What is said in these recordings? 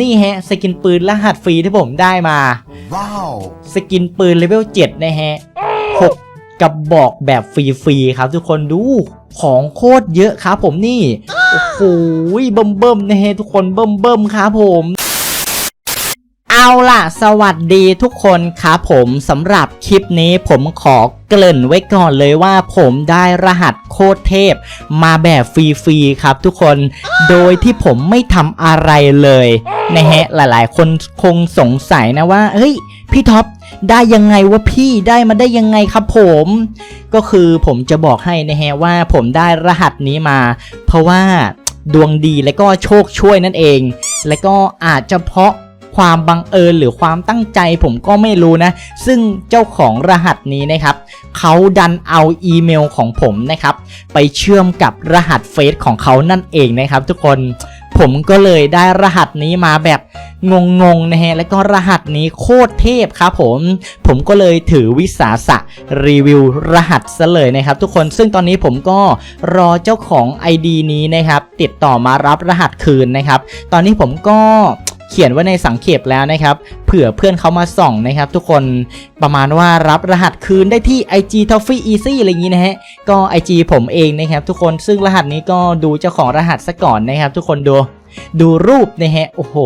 นี่ฮะ สกินปืนรหัสฟรีที่ผมได้มา Wow! สกินปืนเลเวล7นะฮะ6กระบอกแบบฟรีๆครับทุกคนดูของโคตรเยอะครับผมนี่ โอ้โหเบิ่มเบิ่มๆนะฮะทุกคนเบิ่มเบิ่มๆครับผม เอาล่ะ สวัสดีทุกคนครับผมสำหรับคลิปนี้ผมขอเกริ่นไว้ก่อนเลยว่าผมได้รหัสโคตรเทพ มาแบบฟรีๆครับทุกคน โดยที่ผมไม่ทำอะไรเลยนะฮะหลายๆ คนคงสงสัยนะว่าเฮ้ยพี่ท็อปได้ยังไงวะพี่ได้มาได้ยังไงครับผม ก็คือผมจะบอกให้นะฮะว่าผมได้รหัสนี้มา เพราะว่าดวงดีและก็โชคช่วยนั่นเอง และก็อาจจะเพราะ ความบังเอิญหรือความตั้งใจผมก็ไม่รู้นะ ซึ่งเจ้าของรหัสนี้นะครับเขาดันเอาอีเมลของผมนะครับ ไปเชื่อมกับรหัสเฟซของเขานั่นเองนะครับ ทุกคนผมก็เลยได้รหัสนี้มาแบบงงๆนะฮะ แล้วก็รหัสนี้โคตรเทพครับผม ผมก็เลยถือวิสาสะรีวิวรหัสซะเลยนะครับ ทุกคน ซึ่งตอนนี้ผมก็รอเจ้าของ ID นี้นะครับ ติดต่อมารับรหัสคืนนะครับ ตอนนี้ผมก็ เขียนไว้ในสังเขปแล้วนะครับ เผื่อเพื่อนเขามาส่องนะครับ ทุกคนประมาณว่ารับรหัสคืนได้ที่ IG Toffee Easy อะไรอย่างนี้นะฮะ ก็ IG ผมเองนะครับ ทุกคนซึ่งรหัสนี้ก็ดูเจ้าของรหัสซะก่อนนะครับ ทุกคนดูดูรูปนะฮะโอ้โห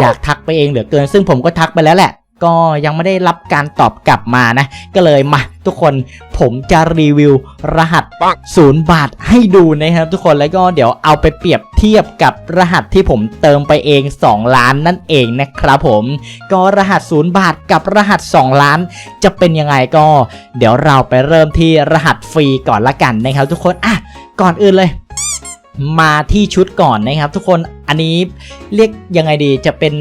อยากทักไปเองเหลือเกิน ซึ่งผมก็ทักไปแล้วแหละ ก็ยังไม่ได้รับการตอบกลับมานะ ก็เลยมาทุกคนผมจะรีวิวรหัสศูนย์บาทให้ดูนะครับ ทุกคนแล้วก็เดี๋ยวเอาไปเปรียบเทียบกับรหัสที่ผมเติมไปเอง 2 ล้านนั่นเองนะครับผมก็รหัสศูนย์บาทกับรหัส 2 ล้าน จะเป็นยังไงก็ เดี๋ยวเราไปเริ่มที่รหัสฟรีก่อนละกันนะครับ ทุกคนอะก่อนอื่นเลย มาที่ชุดก่อนนะครับ ทุกคนอันนี้เรียกยังไงดีจะเป็น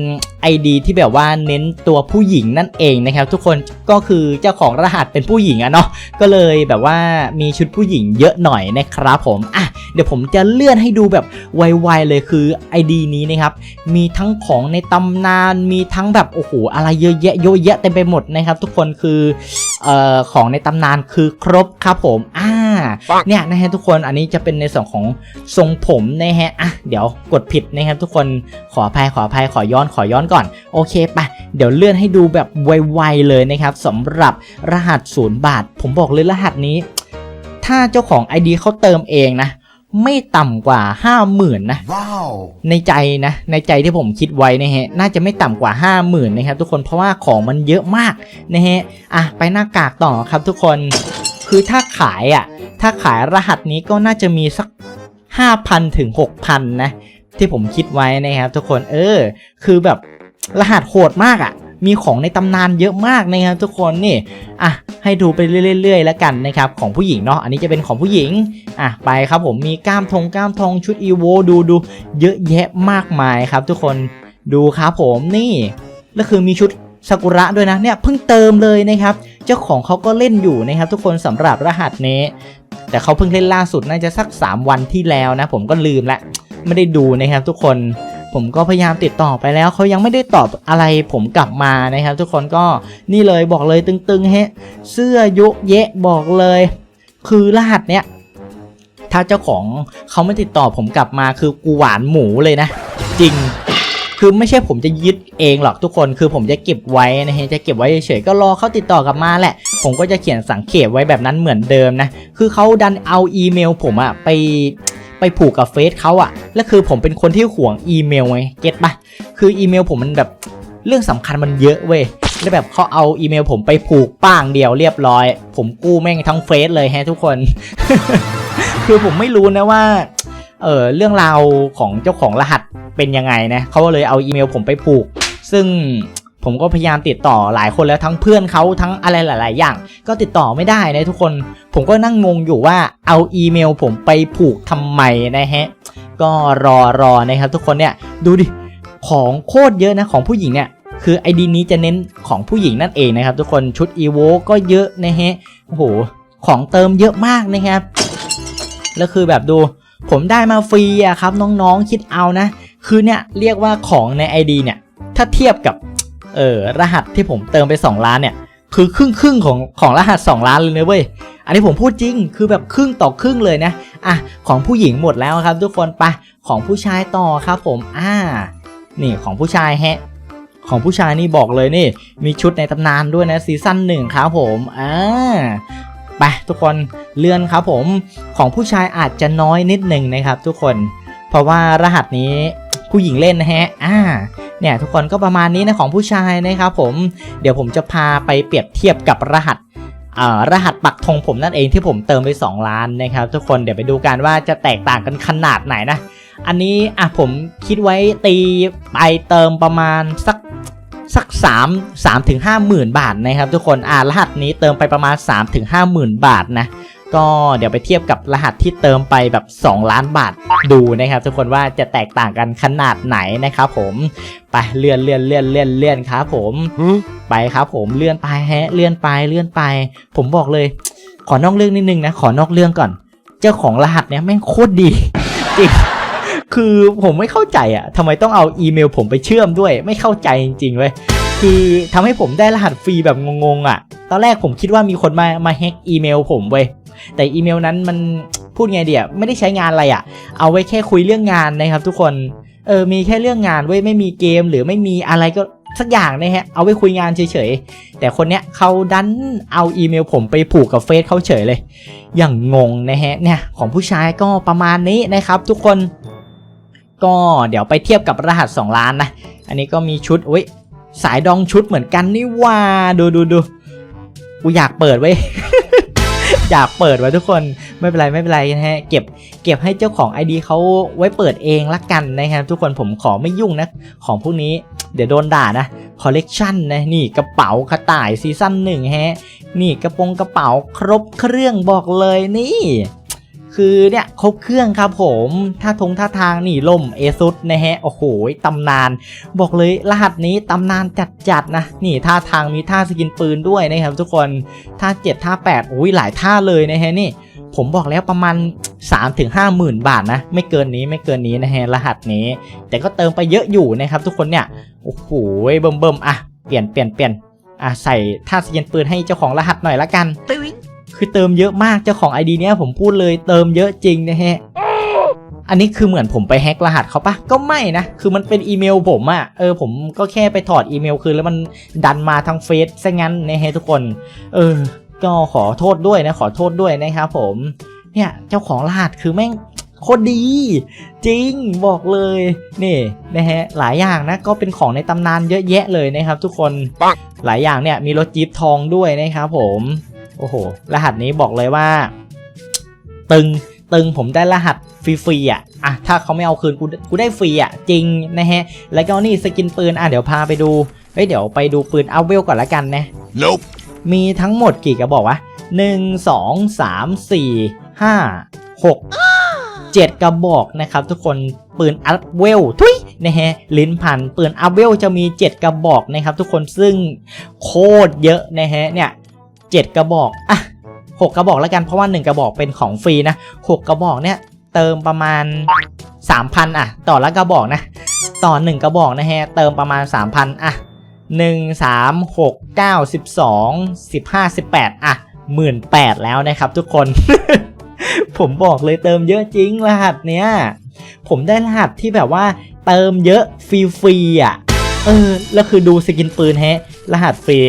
ID ที่แบบว่าเน้นตัวผู้หญิงนั่นเองนะครับ ทุกคนก็คือเจ้าของรหัสเป็นผู้หญิงอะเนาะก็เลยแบบว่ามีชุดผู้หญิงเยอะหน่อยนะครับผมอะเดี๋ยวผมจะเลื่อนให้ดูแบบไวๆเลยคือ ID นี้นะครับมีทั้งของในตำนานมีทั้งแบบโอ้โหอะไรเยอะแยะเยอะแยะเต็มไปหมดนะครับ ทุกคนคือ เอ่อของในตำนานคือครบครับผมอ่าเนี่ยนะฮะทุกคนอันนี้จะเป็นในส่วนของทรงผมนะฮะอะเดี๋ยวกดผิดนะครับทุกคนขออภัยขออภัยขอย้อนขอย้อนก่อนโอเคปะเดี๋ยวเลื่อนให้ดูแบบไวๆเลยนะครับสำหรับรหัสศูนย์บาท ผมบอกเลยรหัสนี้ ถ้าเจ้าของ ID เขาเติมเองนะ ไม่ต่ำกว่า50,000นะ Wow! ในใจนะ ในใจที่ผมคิดไว้นะฮะ น่าจะไม่ต่ำกว่า50,000นะครับทุกคนเพราะว่าของมันเยอะมากนะฮะอะไปหน้ากากต่อครับทุกคนคือถ้าขายอะ ถ้าขายรหัสนี้ก็น่าจะมีสัก5,000ถึง6,000นะ ที่ผมคิดไว้นะครับทุกคนเออ คือแบบรหัสโหดมากอะ มีของในตำนานเยอะมากนะครับทุกคนนี่อะให้ดูไปเรื่อยๆแล้วกันนะครับของผู้หญิงเนาะอันนี้จะเป็นของผู้หญิงอะไปครับผมมีกล้ามทงกล้ามทองชุดอีโวดูดูเยอะแยะมากมายครับทุกคนดูครับผมนี่แล้วคือมีชุดซากุระด้วยนะเนี่ยเพิ่งเติมเลยนะครับ เจ้าของเขาก็เล่นอยู่นะครับ ทุกคนสำหรับรหัสนี้ แต่เขาเพิ่งเล่นล่าสุดน่าจะสัก 3 วันที่แล้วนะ ผมก็ลืมละไม่ได้ดูนะครับทุกคน ผมก็พยายามติดต่อไปแล้วเขายังไม่ได้ตอบอะไรผมกลับมานะครับ ทุกคนก็นี่เลยบอกเลยตึงๆเฮะเสื้อยะเยะบอกเลย คือรหัสเนี้ยถ้าเจ้าของเขาไม่ติดต่อผมกลับมาคือกูหวานหมูเลยนะ จริงคือไม่ใช่ผมจะยึดเองหรอกทุกคนคือผมจะเก็บไว้นะฮะจะเก็บไว้เฉยๆก็รอเขาติดต่อกลับมาแหละ ผมก็จะเขียนสังเขปไว้แบบนั้นเหมือนเดิมนะ คือเขาดันเอาอีเมลผมอะไป ไปผูกกับเฟซเขาอะแล้วคือผมเป็นคนที่ห่วงอีเมลไงเก็ตปะคืออีเมลผมมันแบบเรื่องสำคัญมันเยอะเว้ยแล้วแบบเขาเอาอีเมลผมไปผูกป้างเดียวเรียบร้อย ผมกู้แม่งทั้งเฟซเลยแฮะทุกคน คือผมไม่รู้นะว่าเออเรื่องราวของเจ้าของรหัสเป็นยังไงนะเขาเลยเอาอีเมลผมไปผูก ซึ่ง ผมก็พยายามติดต่อหลายคนแล้วทั้งเพื่อนเขาทั้งอะไรหลาย ๆ อย่าง ก็ติดต่อไม่ได้นะทุกคน ผมก็นั่งงงอยู่ว่าเอาอีเมลผมไปผูกทำไมนะฮะ ก็รอรอนะครับ ทุกคนเนี่ยดูดิของโคตรเยอะนะของผู้หญิงเนี่ยคือไอดีนี้จะเน้นของผู้หญิงนั่นเองนะครับ ทุกคนชุดอีโวก็เยอะนะฮะโอ้โหของเติมเยอะมากนะครับแล้วคือแบบดูผมได้มาฟรีอะครับน้องๆคิดเอานะ คือเนี่ยเรียกว่าของใน ID เนี่ยถ้าเทียบกับ เออรหัสที่ผมเติมไป 2 ล้านเนี่ยคือครึ่งครึ่งของของรหัส 2 ล้านเลยนะเว้ย อันนี้ผมพูดจริง คือแบบครึ่งต่อครึ่งเลยนะ อะ ของผู้หญิงหมดแล้วครับทุกคนไปของผู้ชายต่อครับผม อ่า นี่ของผู้ชายแฮะ ของผู้ชายนี่บอกเลยนี่ มีชุดในตำนานด้วยนะซีซั่นหนึ่งครับผม อ่า ไปทุกคนเลื่อนครับผม ของผู้ชายอาจจะน้อยนิดหนึ่งนะครับทุกคน เพราะว่ารหัสนี้ ผู้หญิงเล่นนะฮะ อ่า เนี่ยทุกคนก็ประมาณนี้นะของผู้ชายนะครับผม เดี๋ยวผมจะพาไปเปรียบเทียบกับรหัสอ่ารหัสปักธงผมนั่นเองที่ผมเติมไป 2 ล้านนะครับ ทุกคนเดี๋ยวไปดูกันว่าจะแตกต่างกันขนาดไหนนะ อันนี้อะผมคิดไว้ตีไปเติมประมาณสักสัก3 3ถึง5หมื่นบาทนะครับทุกคนอ่ารหัสนี้เติมไปประมาณ 3 ถึง5หมื่นบาทนะ ก็เดี๋ยวไปเทียบกับรหัสที่เติมไปแบบ 2 ล้านบาทดูนะครับทุกคนว่าจะแตกต่างกันขนาดไหนนะครับผมไปเลื่อนเลื่อนเลื่อนเลื่อนเลื่อนครับผมไปครับผมเลื่อนไปแฮะเลื่อนไปเลื่อนไป ผมบอกเลย ขอนอกเรื่องนิดนึงนะขอนอกเรื่องก่อน เจ้าของรหัสเนี้ยแม่งโคตรดีจริงคือผมไม่เข้าใจอะทำไมต้องเอาอีเมลผมไปเชื่อมด้วย ไม่เข้าใจจริงๆเว้ยคือทำให้ผมได้รหัสฟรีแบบงงๆอะ ตอนแรกผมคิดว่ามีคนมามาแฮ็กอีเมลผมเว้ย แต่อีเมลนั้นมันพูดไงเดียไม่ได้ใช้งานอะไรอะ เอาไว้แค่คุยเรื่องงานนะครับทุกคนเออมีแค่เรื่องงานเว้ยไม่มีเกมหรือไม่มีอะไรก็สักอย่างนะฮะ เอาไว้คุยงานเฉยๆ แต่คนเนี้ยเขาดันเอาอีเมลผมไปผูกกับเฟซเขาเฉยเลย อย่างงงนะฮะ เนี่ยของผู้ชายก็ประมาณนี้นะครับทุกคน ก็เดี๋ยวไปเทียบกับรหัส 2 ล้านนะ อันนี้ก็มีชุดอุ้ยสายดองชุดเหมือนกันนี่ว่า ดูดูดูกูอยากเปิดไว้ อยากเปิดไว้ทุกคนไม่เป็นไรไม่เป็นไรนะฮะเก็บเก็บให้เจ้าของ ID เขาไว้เปิดเองละกันนะครับทุกคนผมขอไม่ยุ่งนะของพวกนี้เดี๋ยวโดนด่านะคอลเลกชันนะนี่กระเป๋ากระต่ายซีซั่นหนึ่งฮะนี่กระโปรงกระเป๋าครบเครื่องบอกเลยนี่ คือเนี่ยครบเครื่องครับผมท่าทงท่าทางนี่ล่มเอซุดนะฮะ โอ้โหตำนาน บอกเลยรหัสนี้ตำนานจัดๆนะ นี่ท่าทางมีท่าสกินปืนด้วยนะครับทุกคนท่า 7 ท่า8อุ้ยหลายท่าเลยนะฮะนี่ ผมบอกแล้วประมาณ 3-5ถึง5หมื่นบาทนะ ไม่เกินนี้ไม่เกินนี้นะฮะรหัสนี้ แต่ก็เติมไปเยอะอยู่นะครับทุกคนเนี่ย โอ้โหเบิ่มเบิ่มๆอะเปลี่ยนเปลี่ยนเปลี่ยนอะใส่ท่าสกินปืนให้เจ้าของรหัสหน่อยละกัน คือเติมเยอะมากเจ้าของ ID เนี้ยผมพูดเลยเติมเยอะจริงนะฮะอันนี้คือเหมือนผมไปแฮ็กรหัสเขาปะก็ไม่นะ คือมันเป็นอีเมลผมอะเออผมก็แค่ไปถอดอีเมลคืนแล้วมันดันมาทางเฟซซะงั้นนะฮะทุกคน เออ ก็ขอโทษด้วยนะขอโทษด้วยนะครับผมเนี่ยเจ้าของรหัสคือแม่งโคตรดี จริงบอกเลยนี่นะฮะหลายอย่างนะก็เป็นของในตำนานเยอะแยะเลยนะครับ ทุกคนปังหลายอย่างเนี่ยมีรถจี๊ปทองด้วยนะครับผม โอ้โห รหัสนี้บอกเลยว่า ตึงตึงผมได้รหัสฟรีๆอะอะ ถ้าเขาไม่เอาคืนกูกูได้ฟรีอะ จริงนะฮะ แล้วก็นี่สกินปืน อะ เดี๋ยวพาไปดู เฮ้ย เดี๋ยวไปดูปืนเอาเวลก่อนละกันนะ Nope. มีทั้งหมดกี่กระบอกวะหนึ่งสองสามสี่ห้าหกเจ็ดกระบอกนะครับทุกคนปืนอัพเวลทุยนะฮะลิ้นพันปืนอัพเวลจะมี 7 กระบอกนะครับทุกคนซึ่งโคตรเยอะนะฮะเนี่ย เจ็ดกระบอกอะหกกระบอกแล้วกันเพราะว่า 1 กระบอกเป็นของฟรีนะหกกระบอกเนี่ยเติมประมาณ 3,000อะ ต่อละกระบอกนะต่อ 1 กระบอกนะฮะเติมประมาณ 3,000อะหนึ่งสามหกเก้าสิบสองสิบห้าสิบแปดอะหมื่นแปดแล้วนะครับทุกคน ผมบอกเลยเติมเยอะจริงรหัสเนี้ยผมได้รหัสที่แบบว่าเติมเยอะฟรีๆอะ เออ แล้วคือดูสกินปืนแฮะ รหัสฟรี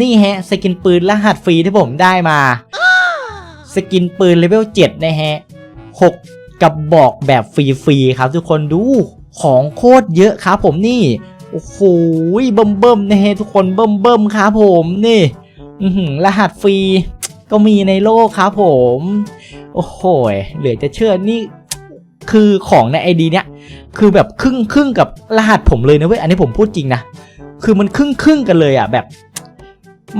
นี่ฮะ สกินปืนรหัสฟรีที่ผมได้มา สกินปืนเลเวล7นะฮะ6กระบบอกแบบฟรีๆครับทุกคนดูของโคตรเยอะครับผมนี่ โอ้โหเบิ่มเบิ่มๆนะฮะทุกคนเบิ่มเบิ่มๆครับผมนี่รหัสฟรีก็มีในโลกครับผม โอ้โหเหลือจะเชื่อนี่คือของในไอดีเนี้ยคือแบบครึ่งครึ่งกับรหัสผมเลยนะเว้ยอันนี้ผมพูดจริงนะ คือมันครึ่งครึ่งกันเลยอะแบบ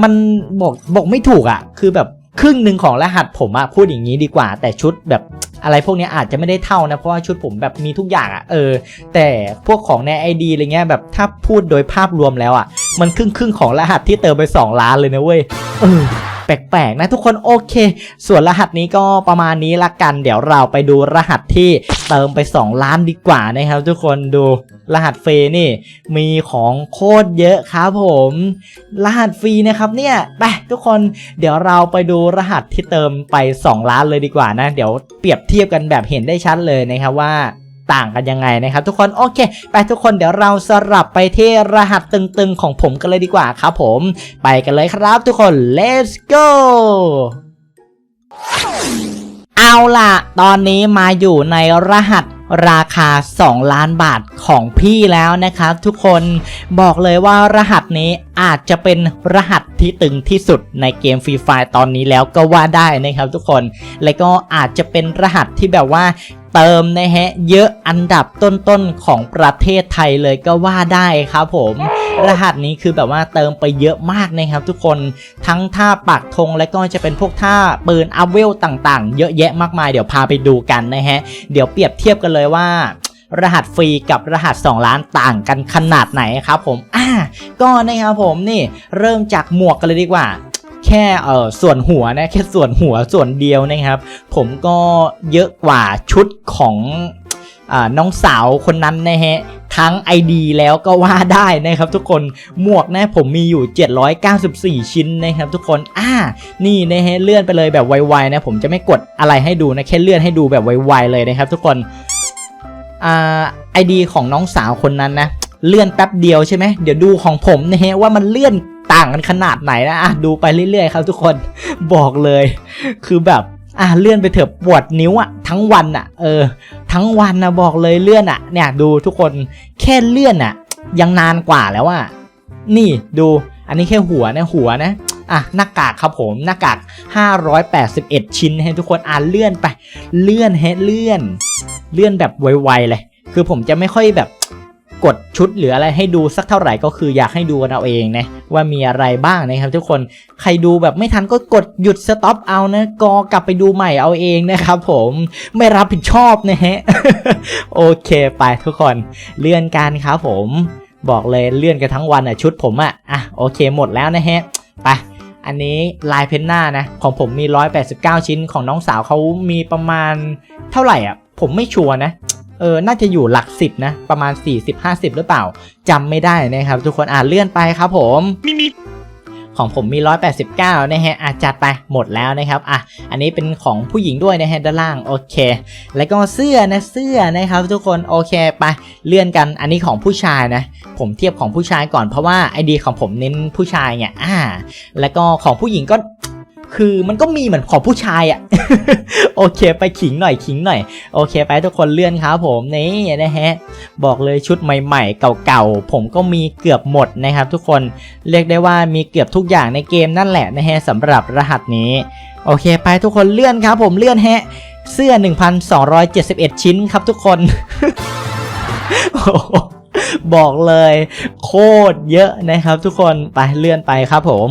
มันบอกบอกไม่ถูกอะ คือแบบครึ่งหนึ่งของรหัสผมอะพูดอย่างนี้ดีกว่า แต่ชุดแบบอะไรพวกนี้อาจจะไม่ได้เท่านะ เพราะว่าชุดผมแบบมีทุกอย่างอะเออ แต่พวกของในไอดีอะไรเงี้ยแบบถ้าพูดโดยภาพรวมแล้วอะมันครึ่งครึ่งของรหัสที่เติมไป 2 ล้านเลยนะเว้ยเออ แปลกๆนะทุกคนโอเค ส่วนรหัสนี้ก็ประมาณนี้ละกัน เดี๋ยวเราไปดูรหัสที่เติมไป 2 ล้านดีกว่านะครับ ทุกคนดูรหัสเฟย์นี่มีของโคตรเยอะครับผม รหัสฟรีนะครับเนี่ยไปทุกคนเดี๋ยวเราไปดูรหัสที่เติมไป 2 ล้านเลยดีกว่านะ เดี๋ยวเปรียบเทียบกันแบบเห็นได้ชัดเลยนะครับว่า ต่างกันยังไงนะครับ ทุกคนโอเค ไปทุกคนเดี๋ยวเราสลับไปที่รหัสตึงๆของผมกันเลยดีกว่าครับผม ไปกันเลยครับทุกคน let's go เอาล่ะ ตอนนี้มาอยู่ในรหัสราคา 2 ล้านบาทของพี่แล้วนะครับ ทุกคนบอกเลยว่ารหัสนี้อาจจะเป็นรหัสที่ตึงที่สุดในเกมฟรีไฟตอนนี้แล้วก็ว่าได้นะครับ ทุกคน และก็อาจจะเป็นรหัสที่แบบว่า เติมนะฮะเยอะอันดับต้นๆของประเทศไทยเลยก็ว่าได้ครับผมรหัสนี้คือแบบว่าเติมไปเยอะมากนะครับทุกคนทั้งท่าปักธงและก็จะเป็นพวกท่าปืนอัพเวลต่างๆ เยอะแยะมากมายเดี๋ยวพาไปดูกันนะฮะเดี๋ยวเปรียบเทียบกันเลยว่ารหัสฟรีกับรหัส 2 ล้านต่างกันขนาดไหนครับผม อ่า ก็นะครับผมนี่เริ่มจากหมวกกันเลยดีกว่า แค่เออส่วนหัวนะแค่ส่วนหัวส่วนเดียวนะครับ ผมก็เยอะกว่าชุดของอน้องสาวคนนั้นนะฮะทั้ง ID แล้วก็ว่าได้นะครับทุกคนหมวกนะผมมีอยู่ 794 ชิ้นนะครับทุกคนอ่านี่นะฮะเลื่อนไปเลยแบบไวๆนะผมจะไม่กดอะไรให้ดูนะแค่เลื่อนให้ดูแบบไวๆเลยนะครับ ทุกคนอ่า ID ของน้องสาวคนนั้นนะเลื่อนแป๊บเดียวใช่ไหมเดี๋ยวดูของผมนะฮะว่ามันเลื่อน ต่างกันขนาดไหนนะอะดูไปเรื่อยๆครับทุกคนบอกเลย คือแบบอะเลื่อนไปเถอะปวดนิ้วอะทั้งวันอะเออ ทั้งวันนะบอกเลยเลื่อนอะเนี่ยดูทุกคนแค่เลื่อนอะยังนานกว่าแล้วอะนี่ดูอันนี้แค่หัวนะหัวนะอะหน้ากากครับผมหน้ากาก 581 ชิ้นให้ทุกคนอ่านเลื่อนไป เลื่อนให้เลื่อน เลื่อนแบบไวๆเลย คือผมจะไม่ค่อยแบบ กดชุดหรืออะไรให้ดูสักเท่าไหร่ก็คืออยากให้ดูกันเอาเองนะว่ามีอะไรบ้างนะครับ ทุกคนใครดูแบบไม่ทันก็กดหยุดสต็อปเอานะกอกลับไปดูใหม่เอาเองนะครับผมไม่รับผิดชอบนะฮะโอเคไปทุกคนเลื่อนกันครับผมบอกเลยเลื่อนกันทั้งวันอะชุดผมอะอะโอเคหมดแล้วนะฮะไปอันนี้ลายเพนหน้านะ ของผมมี 189 ชิ้นของน้องสาวเขามีประมาณเท่าไหร่อะ ผมไม่ชัวร์นะ เออ น่าจะอยู่หลักสิบนะ ประมาณ 40-50 หรือเปล่า จำไม่ได้นะครับ ทุกคนอ่านเลื่อนไปครับผมของผมมี 189 นะฮะอาจัดไปหมดแล้วนะครับ อะ อันนี้เป็นของผู้หญิงด้วยนะฮะด้านล่าง โอเค แล้วก็เสื้อนะ เสื้อนะครับ ทุกคน โอเค ไป เลื่อนกัน อันนี้ของผู้ชายนะ ผมเทียบของผู้ชายก่อน เพราะว่าไอดีของผมเน้นผู้ชายไง อ่า แล้วก็ของผู้หญิงก็ คือมันก็มีเหมือนของผู้ชายอะ่ะ โอเคไปขิงหน่อยขิงหน่อย โอเคไปทุกคนเลื่อนครับผมนี่นะฮะ บอกเลยชุดใหม่ๆ เก่าๆ ผมก็มีเกือบหมดนะครับทุกคนเรียกได้ว่ามีเกือบทุกอย่างในเกมนั่นแหละนะฮะสำหรับรหัสนี้ โอเคไปทุกคนเลื่อนครับผมเลื่อนฮะ เสื้อ 1,271 ชิ้นครับทุกคนบอกเลยโคตรเยอะนะครับทุกคนไปเลื่อนไปครับผม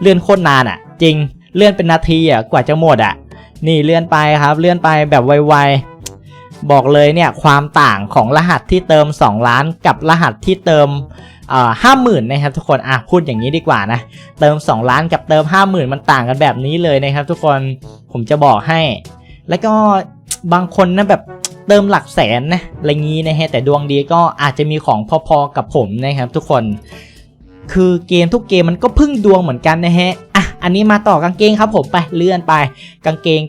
เลื่อนโคตรนานอะ จริง เลื่อนเป็นนาทีอะกว่าจะหมดอะ นี่เลื่อนไปครับ เลื่อนไปแบบไวๆบอกเลยเนี่ยความต่างของรหัสที่เติม 2 ล้านกับรหัสที่เติมห้าหมื่นนะครับทุกคนอะพูดอย่างนี้ดีกว่านะเติม 2 ล้านกับเติม 50,000 มันต่างกันแบบนี้เลยนะครับ ทุกคนผมจะบอกให้ แล้วก็บางคนนะแบบเติมหลักแสนนะอะไรงี้นะฮะแต่ดวงดีก็อาจจะมีของพอๆกับผมนะครับ ทุกคน คือเกมทุกเกมมันก็พึ่งดวงเหมือนกันนะฮะอะ อันนี้มาต่อกางเกงครับผมไปเลื่อนไป กางเกง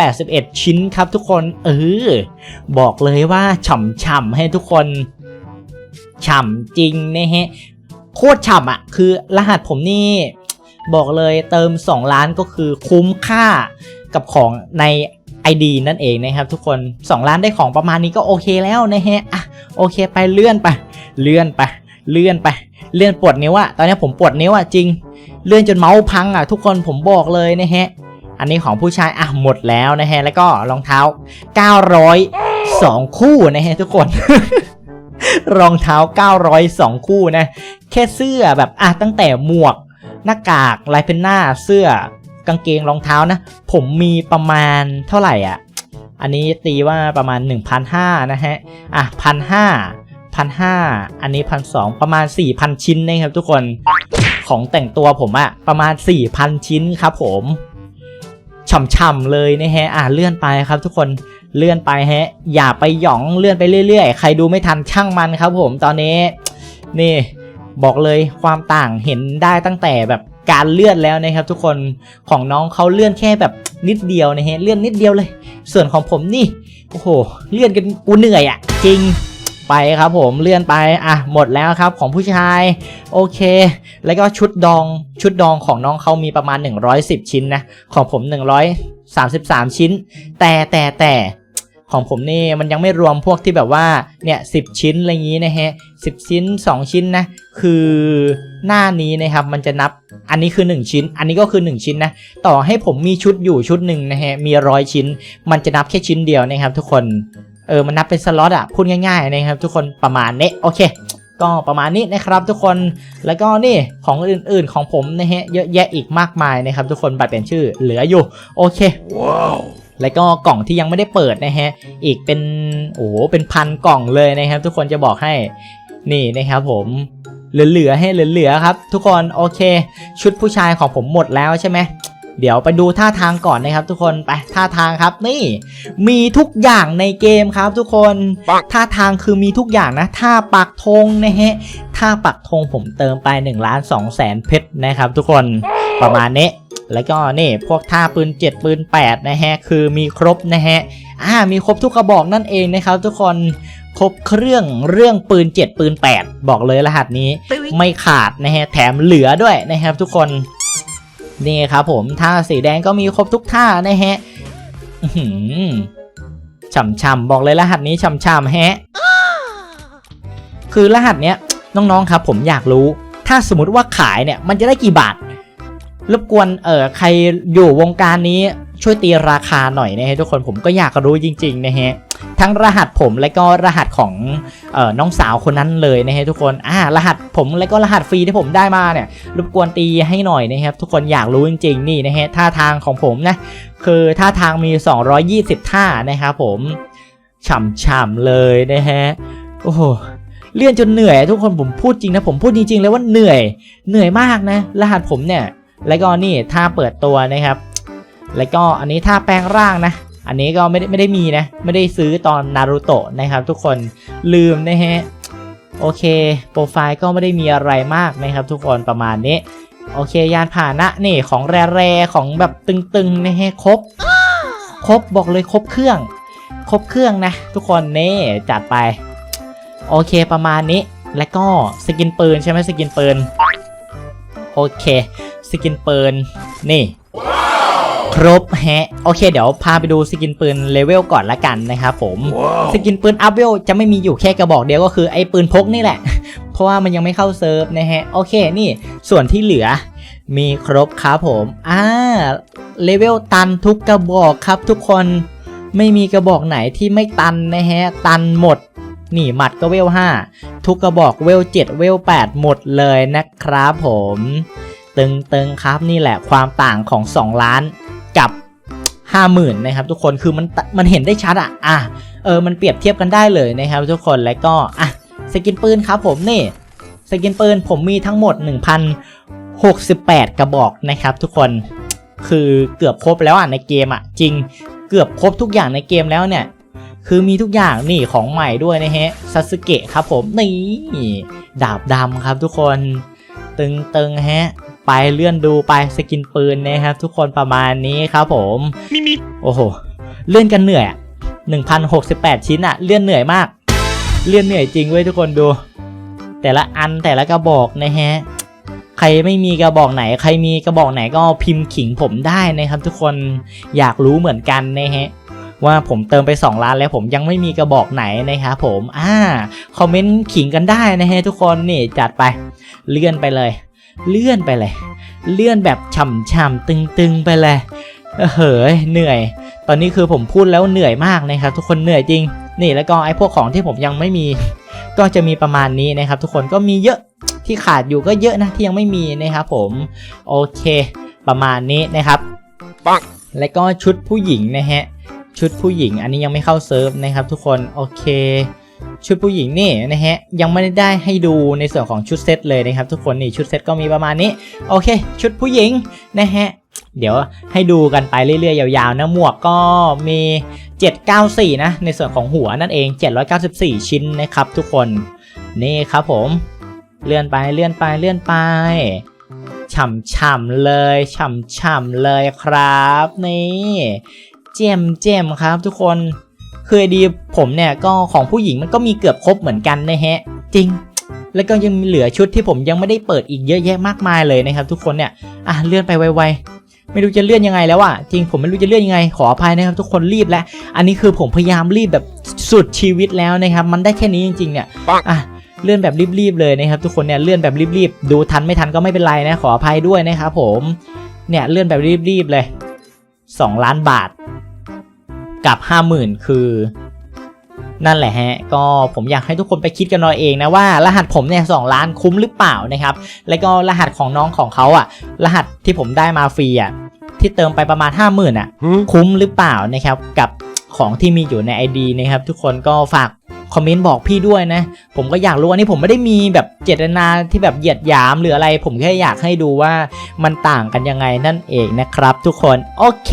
981 ชิ้นครับทุกคนเออบอกเลยว่าฉ่ำๆให้ทุกคนฉ่ำจริงนะฮะโคตรฉ่ำอะ คือรหัสผมนี่บอกเลยเติม 2 ล้านก็คือคุ้มค่ากับของใน ID นั่นเองนะครับทุกคน 2 ล้านได้ของประมาณนี้ก็โอเคแล้วนะฮะอะโอเคไปเลื่อนไป เลื่อนไป เลื่อนไป เลื่อนปวดนิ้วอะตอนนี้ผมปวดนิ้วอะจริง เลื่อนจนเมาส์พังอะทุกคนผมบอกเลยนะฮะ อันนี้ของผู้ชายอะหมดแล้วนะฮะ แล้วก็รองเท้า 902 คู่นะฮะทุกคน รองเท้า 902 คู่นะ แค่เสื้อแบบอะตั้งแต่หมวก หน้ากากลายเป็นหน้าเสื้อกางเกงรองเท้านะ ผมมีประมาณเท่าไหร่อะ อันนี้ตีว่าประมาณ 1,500นะฮะ อะพันห้าพันห้าอันนี้พันสองประมาณ 4,000 ชิ้นนะครับทุกคน ของแต่งตัวผมอะประมาณ 4,000 ชิ้นครับผมฉ่ำๆเลยนะฮะอะเลื่อนไปครับทุกคนเลื่อนไปฮะ อย่าไปหยองเลื่อนไปเรื่อยๆ ใครดูไม่ทันช่างมันครับผมตอนนี้นี่บอกเลยความต่างเห็นได้ตั้งแต่แบบการเลื่อนแล้วนะครับ ทุกคนของน้องเขาเลื่อนแค่แบบนิดเดียวนะฮะเลื่อนนิดเดียวเลย ส่วนของผมนี่โอ้โหเลื่อนกันกูเหนื่อยอะ่ะ จริง ไปครับผมเลื่อนไปอะหมดแล้วครับของผู้ชายโอเค แล้วก็ชุดดองชุดดองของน้องเขามีประมาณ 110 ชิ้นนะของผม 133 ชิ้น แต่แต่แต่ของผมนี่มันยังไม่รวมพวกที่แบบว่าเนี่ยสิชิ้นอะไรอย่างนี้นะฮะสิชิ้น 2 ชิ้นนะคือหน้านี้นะครับมันจะนับอันนี้คือ 1 ชิ้น อันนี้ก็คือ 1 ชิ้นนะต่อให้ผมมีชุดอยู่ชุดหนึ่งนะฮะมีร้อยชิ้น มันจะนับแค่ชิ้นเดียวนะครับทุกคน เออมันนับเป็นสล็อตอะพูดง่ายๆนะครับทุกคนประมาณนี้โอเค ก็ประมาณนี้นะครับทุกคนแล้วก็นี่ของอื่นๆของผมนะฮะเยอะแยะอีกมากมายนะครับ ทุกคนบัตรเปลี่ยนชื่อเหลืออยู่โอเคแล้วก็กล่องที่ยังไม่ได้เปิดนะฮะอีกเป็นโอ้โหเป็นพันกล่องเลยนะครับ ทุกคนจะบอกให้นี่นะครับผมเหลือๆให้เหลือๆครับ ทุกคนโอเค ชุดผู้ชายของผมหมดแล้วใช่ไหม เดี๋ยวไปดูท่าทางก่อนนะครับ ทุกคนไปท่าทางครับนี่ มีทุกอย่างในเกมครับ ทุกคนปักท่าทางคือมีทุกอย่างนะท่าปักธงนะฮะท่าปักธงผมเติมไป1ล้าน2แสนเพชรนะครับ ทุกคนประมาณนี้แล้วก็นี่พวกท่าปืน 7 ปืน 8 นะฮะ คือมีครบนะฮะอ่ามีครบทุกกระบอกนั่นเองนะครับ ทุกคนครบเครื่องเรื่องปืน 7 ปืน 8 บอกเลยรหัสนี้ ไม่ขาดนะฮะ แถมเหลือด้วยนะครับ ทุกคน นี่ครับผมท่าสีแดงก็มีครบทุกท่านะฮะอื้อหือช่ำๆบอกเลยรหัสนี้ช่ำๆแฮะ คือรหัสเนี้ยน้องๆครับ ผมอยากรู้ ถ้าสมมติว่าขายเนี่ย มันจะได้กี่บาทรบกวนเออใครอยู่วงการนี้ช่วยตีราคาหน่อยนะฮะทุกคนผมก็อยากรู้จริงๆนะฮะ ทั้งรหัสผมและก็รหัสของออน้องสาวคนนั้นเลยนะฮะทุกคนอ่ารหัสผมและก็รหัสฟรีที่ผมได้มาเนี่ยรบกวนตีให้หน่อยนะครับ ทุกคนอยากรู้จริง ๆ นี่นะฮะท่าทางของผมนะคือท่าทางมี 220 ท่านะครับผมฉ่ำๆเลยนะฮะโอ้โหเลื่อนจนเหนื่อย ทุกคนผมพูดจริงนะผมพูดจริงๆเลยว่าเหนื่อยเหนื่อยมากนะ รหัสผมเนี่ย แล้วก็นี่ท่าเปิดตัวนะครับ แล้วก็อันนี้ท่าแปลงร่างนะ อันนี้ก็ไม่ได้ไม่ได้มีนะ ไม่ได้ซื้อตอนนารูโตะนะครับ ทุกคนลืมนะฮะโอเค โปรไฟล์ก็ไม่ได้มีอะไรมากนะครับ ทุกคนประมาณนี้ โอเค ยานผ่าหนะนี่ของแร่ๆของแบบตึงๆนะฮะครบ ครบบอกเลยครบเครื่อง ครบเครื่องนะ ทุกคนนี่จัดไป โอเคประมาณนี้ แล้วก็สกินปืนใช่ไหมสกินปืน โอเค สกินปืนนี่ ครบแฮะโอเค เดี๋ยวพาไปดูสกินปืนเลเวลก่อนละกันนะครับผมสกินปืนอัพเวลจะไม่มีอยู่แค่กระบอกเดียวก็คือไอ้ปืนพกนี่แหละ เพราะว่ามันยังไม่เข้าเซิร์ฟนะฮะโอเคนี่ส่วนที่เหลือมีครบครับผมอ่าเลเวลตันทุกกระบอกครับทุกคนไม่มีกระบอกไหนที่ไม่ตันนะฮะตันหมดนี่หมัดก็เวล 5 ทุกกระบอกเวล 7 เวล 8 หมดเลยนะครับผม ตึงๆครับนี่แหละความต่างของ 2 ล้าน กับ 50,000นะครับทุกคนคือมันมันเห็นได้ชัดอะอะเออมันเปรียบเทียบกันได้เลยนะครับ ทุกคนแล้วก็อะสกินปืนครับผมนี่สกินปืนผมมีทั้งหมด 1,068 กระบอกนะครับ ทุกคนคือเกือบครบแล้วอะในเกมอะจริงเกือบครบทุกอย่างในเกมแล้วเนี่ย คือมีทุกอย่างนี่ของใหม่ด้วยนะฮะซาสึเกะครับผมนี่ดาบดำครับทุกคน ตึงๆฮะ ไปเลื่อนดูไปสกินปืนนะครับ ทุกคนประมาณนี้ครับผมมีมีโอ้โหเลื่อนกันเหนื่อยอะ1,068 ชิ้นอะเลื่อนเหนื่อยมาก เลื่อนเหนื่อยจริงเว้ยทุกคนดู แต่ละอันแต่ละกระบอกนะฮะใครไม่มีกระบอกไหน ใครมีกระบอกไหนก็พิมพ์ขิงผมได้นะครับ ทุกคนอยากรู้เหมือนกันนะฮะว่าผมเติมไป 2 ล้านแล้วผมยังไม่มีกระบอกไหนนะครับผมอ่าคอมเมนต์ขิงกันได้นะฮะทุกคนนี่จัดไปเลื่อนไปเลย เลื่อนไปเลย เลื่อนแบบฉ่ำๆตึงๆไปเลยเออเฮ้ยเหนื่อย ตอนนี้คือผมพูดแล้วเหนื่อยมากนะครับ ทุกคนเหนื่อยจริง นี่แล้วก็ไอ้พวกของที่ผมยังไม่มี ก็จะมีประมาณนี้นะครับ ทุกคนก็มีเยอะที่ขาดอยู่ก็เยอะนะที่ยังไม่มีนะครับผมโอเค ประมาณนี้นะครับปังแล้วก็ชุดผู้หญิงนะฮะชุดผู้หญิงอันนี้ยังไม่เข้าเซิร์ฟนะครับ ทุกคนโอเค ชุดผู้หญิงนี่นะฮะยังไม่ได้ให้ดูในส่วนของชุดเซตเลยนะครับทุกคนนี่ชุดเซตก็มีประมาณนี้ โอเค ชุดผู้หญิงนะฮะเดี๋ยวให้ดูกันไปเรื่อยๆ ยาวๆ นะหมวกก็มี 794 นะ ในส่วนของหัวนั่นเอง 794 ชิ้นนะครับทุกคนนี่ครับผมเลื่อนไปเลื่อนไปเลื่อนไปฉ่ำๆเลยฉ่ำๆเลยครับ นี่เจมเจมครับทุกคน คือไอดีผมเนี่ยก็ของผู้หญิงมันก็มีเกือบครบเหมือนกันนะฮะ จริง แล้วก็ยังมีเหลือชุดที่ผมยังไม่ได้เปิดอีกเยอะแยะมากมายเลยนะครับ ทุกคนเนี่ยอะเลื่อนไปไวๆไม่รู้จะเลื่อนยังไงแล้วอะจริงผมไม่รู้จะเลื่อนยังไงขออภัยนะครับ ทุกคนรีบแล้วอันนี้คือผมพยายามรีบแบบสุดชีวิตแล้วนะครับ มันได้แค่นี้จริงๆเนี่ยอะเลื่อนแบบรีบๆเลยนะครับ ทุกคนเนี่ยเลื่อนแบบรีบๆดูทันไม่ทันก็ไม่เป็นไรนะขออภัยด้วยนะครับผมเนี่ยเลื่อนแบบรีบๆเลย 2 ล้านบาท กับ 50,000 คือ นั่นแหละฮะ ก็ผมอยากให้ทุกคนไปคิดกันเอาเองนะว่า รหัสผมเนี่ยสล้านคุ้มหรือเปล่านะครับ แล้วก็รหัสของน้องของเขาอะ รหัสที่ผมได้มาฟรีอะที่เติมไปประมาณ 50,000อะ คุ้มหรือเปล่านะครับกับของที่มีอยู่ใน ID นะครับ ทุกคนก็ฝากคอมเมนต์บอกพี่ด้วยนะ ผมก็อยากรู้อันนี้ผมไม่ได้มีแบบเจตนาที่แบบเหยียดหยามหรืออะไร ผมแค่อยากให้ดูว่ามันต่างกันยังไงนั่นเองนะครับ ทุกคน โอเค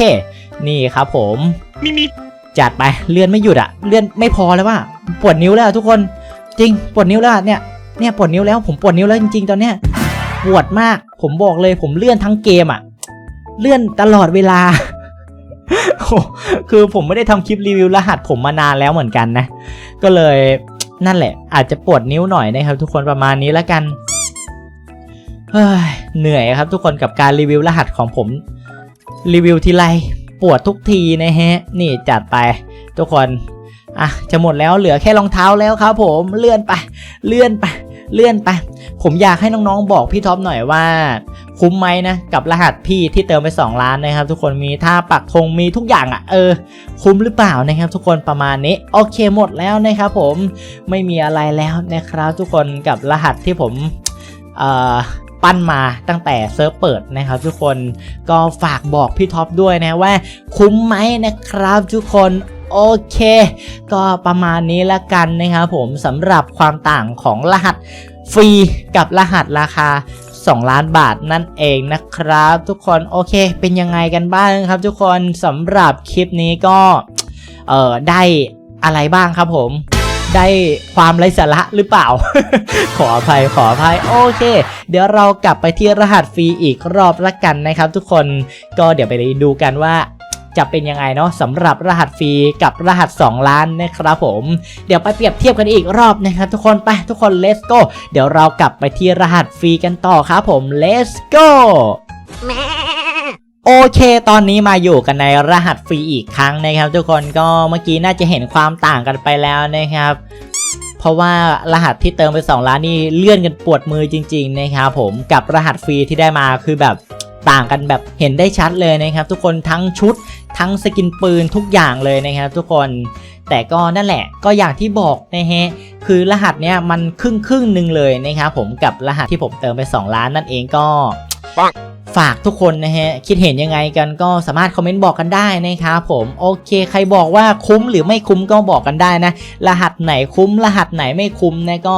นี่ครับผมมีมี จัดไปเลื่อนไม่หยุดอะเลื่อนไม่พอเลยว่าปวดนิ้วแล้วอะทุกคนจริงปวดนิ้วแล้วเนี่ยเนี่ยปวดนิ้วแล้วผมปวดนิ้วแล้วจริงๆ ตอนเนี้ยปวดมากผมบอกเลยผมเลื่อนทั้งเกมอะเลื่อนตลอดเวลาโอ้คือผมไม่ได้ทำคลิปรีวิวรหัสผมมานานแล้วเหมือนกันนะ ก็เลยนั่นแหละ อาจจะปวดนิ้วหน่อยนะครับ ทุกคนประมาณนี้แล้วกันเฮ้ยเหนื่อยครับทุกคนกับการรีวิวรหัสของผมรีวิวทีไร ปวดทุกทีนะฮะ นี่จัดไปทุกคน อะ จะหมดแล้วเหลือแค่รองเท้าแล้วครับผมเลื่อนไป เลื่อนไป เลื่อนไป ผมอยากให้น้องๆบอกพี่ท็อปหน่อยว่าคุ้มไหมนะกับรหัสพี่ที่เติมไป 2 ล้านนะครับ ทุกคนมีท่าปักธงมีทุกอย่างอะ่ะเออ คุ้มหรือเปล่านะครับ ทุกคนประมาณนี้โอเคหมดแล้วนะครับผมไม่มีอะไรแล้วนะครับ ทุกคนกับรหัสที่ผมเอ่อ ปั้นมาตั้งแต่เซิร์ฟเปิดนะครับทุกคนก็ฝากบอกพี่ท็อปด้วยนะว่า คุ้มไหมนะครับทุกคนโอเค ก็ประมาณนี้ละกันนะครับผมสำหรับความต่างของรหัสฟรีกับรหัสราคา 2 ล้านบาทนั่นเองนะครับ ทุกคนโอเคเป็นยังไงกันบ้างครับ ทุกคนสำหรับคลิปนี้ก็เออได้อะไรบ้างครับผม ได้ความไร้สาระหรือเปล่า ขออภัยขออภัยโอเค เดี๋ยวเรากลับไปที่รหัสฟรีอีกรอบละกันนะครับ ทุกคนก็เดี๋ยวไปดูกันว่าจะเป็นยังไงเนาะสำหรับรหัสฟรีกับรหัส 2 ล้านนะครับผม เดี๋ยวไปเปรียบเทียบกันอีกรอบนะครับทุกคนไปทุกคน let's go เดี๋ยวเรากลับไปที่รหัสฟรีกันต่อครับผม let's go โอเค ตอนนี้มาอยู่กันในรหัสฟรีอีกครั้งนะครับ ทุกคนก็เมื่อกี้น่าจะเห็นความต่างกันไปแล้วนะครับ เพราะว่ารหัสที่เติมไป 2 ล้านนี่เลื่อนกันปวดมือจริง ๆ นะครับผมกับรหัสฟรีที่ได้มาคือแบบต่างกันแบบเห็นได้ชัดเลยนะครับ ทุกคนทั้งชุดทั้งสกินปืนทุกอย่างเลยนะครับ ทุกคนแต่ก็นั่นแหละก็อย่างที่บอกนะฮะคือรหัสเนี้ยมันครึ่งครึ่งหนึ่งเลยนะครับผมกับรหัสที่ผมเติมไป 2 ล้านนั่นเองก็ ฝากทุกคนนะฮะ คิดเห็นยังไงกันก็สามารถคอมเมนต์บอกกันได้นะครับผม โอเค ใครบอกว่าคุ้มหรือไม่คุ้มก็บอกกันได้นะ รหัสไหนคุ้ม รหัสไหนไม่คุ้มนะก็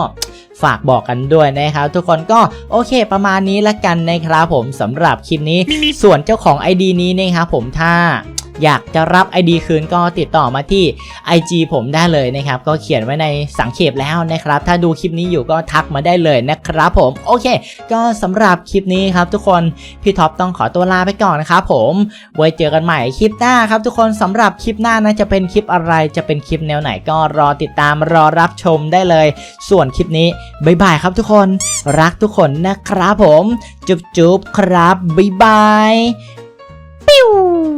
ฝากบอกกันด้วยนะครับ ทุกคนก็โอเคประมาณนี้ละกันนะครับผมสำหรับคลิปนี้ส่วนเจ้าของ ID นี้นะครับผมถ้า อยากจะรับ ID คืนก็ติดต่อมาที่ IG ผมได้เลยนะครับ ก็เขียนไว้ในสังเขปแล้วนะครับ ถ้าดูคลิปนี้อยู่ก็ทักมาได้เลยนะครับผม โอเค ก็สำหรับคลิปนี้ครับทุกคน พี่ท็อปต้องขอตัวลาไปก่อนนะครับผม ไว้เจอกันใหม่คลิปหน้าครับทุกคนสำหรับคลิปหน้านะจะเป็นคลิปอะไร จะเป็นคลิปแนวไหนก็รอติดตามรอรับชมได้เลย ส่วนคลิปนี้บ๊ายบายครับทุกคน รักทุกคนนะครับผม จุ๊บๆครับบ๊ายบายปิ้ว